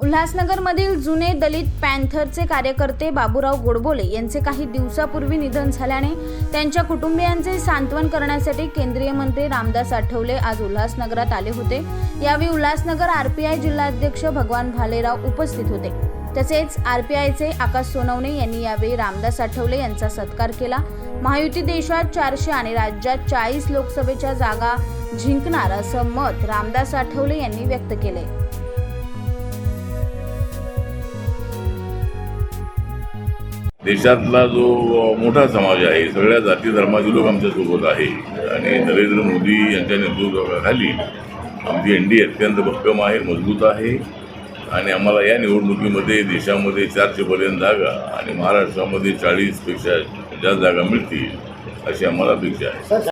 उल्हासनगरमधील जुने दलित पॅन्थरचे कार्यकर्ते बाबूराव गोडबोले यांचे काही दिवसापूर्वी निधन झाल्याने त्यांच्या कुटुंबियांचे सांत्वन करण्यासाठी केंद्रीय मंत्री रामदास आठवले आज उल्हासनगरात आले होते. यावेळी उल्हासनगर आरपीआय जिल्हाध्यक्ष भगवान भालेराव उपस्थित होते. तसेच आरपीआयचे आकाश सोनवणे यांनी यावेळी रामदास आठवले यांचा सत्कार केला. महायुती देशात चारशे आणि राज्यात चाळीस लोकसभेच्या जागा जिंकणार असं मत रामदास आठवले यांनी व्यक्त केले. देशातला जो मोठा समाज आहे सगळ्या जाती धर्माचे लोक आमच्यासोबत आहे. आणि नरेंद्र मोदी यांच्या नेतृत्वाखाली आमची एन डी अत्यंत भक्कम आहे मजबूत आहे. आणि आम्हाला या निवडणुकीमध्ये देशामध्ये चारशेपर्यंत जागा आणि महाराष्ट्रामध्ये चाळीसपेक्षा जास्त जागा मिळतील अशी आम्हाला अपेक्षा आहे.